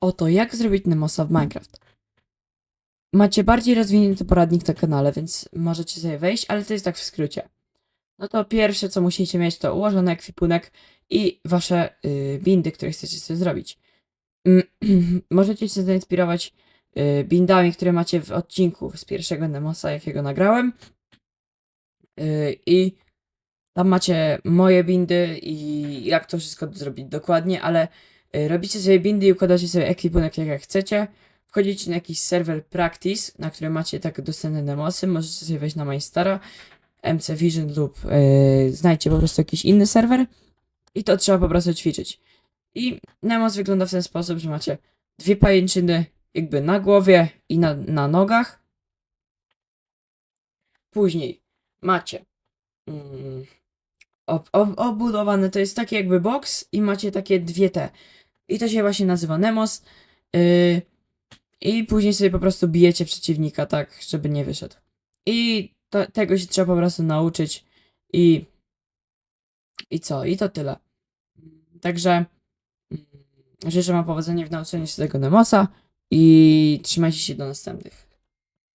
o to, jak zrobić Nemosa w Minecraft. Macie bardziej rozwinięty poradnik na kanale, więc możecie sobie wejść, ale to jest tak w skrócie. No to pierwsze, co musicie mieć, to ułożony ekwipunek i wasze y, bindy, które chcecie sobie zrobić. Mm, możecie się zainspirować y, bindami, które macie w odcinku z pierwszego Nemosa, jakiego nagrałem. Y, I tam macie moje bindy i jak to wszystko zrobić dokładnie, ale robicie sobie bindy i układacie sobie ekwipunek jak, chcecie. Wchodzicie na jakiś serwer practice, na którym macie tak dostępne demosy. Możecie sobie wejść na MyStara, MC Vision lub yy, znajdźcie po prostu jakiś inny serwer i to trzeba po prostu ćwiczyć. I Nemos wygląda w ten sposób, że macie dwie pajęczyny jakby na głowie i na, na nogach. Później macie mm, ob, ob, obudowane, to jest taki jakby box i macie takie dwie te. I to się właśnie nazywa Nemos. Yy, I później sobie po prostu bijecie przeciwnika tak, żeby nie wyszedł. I to, tego się trzeba po prostu nauczyć i i co? I to tyle. Także mm, życzę wam powodzenia w nauczeniu się tego Nemosa i trzymajcie się do następnych.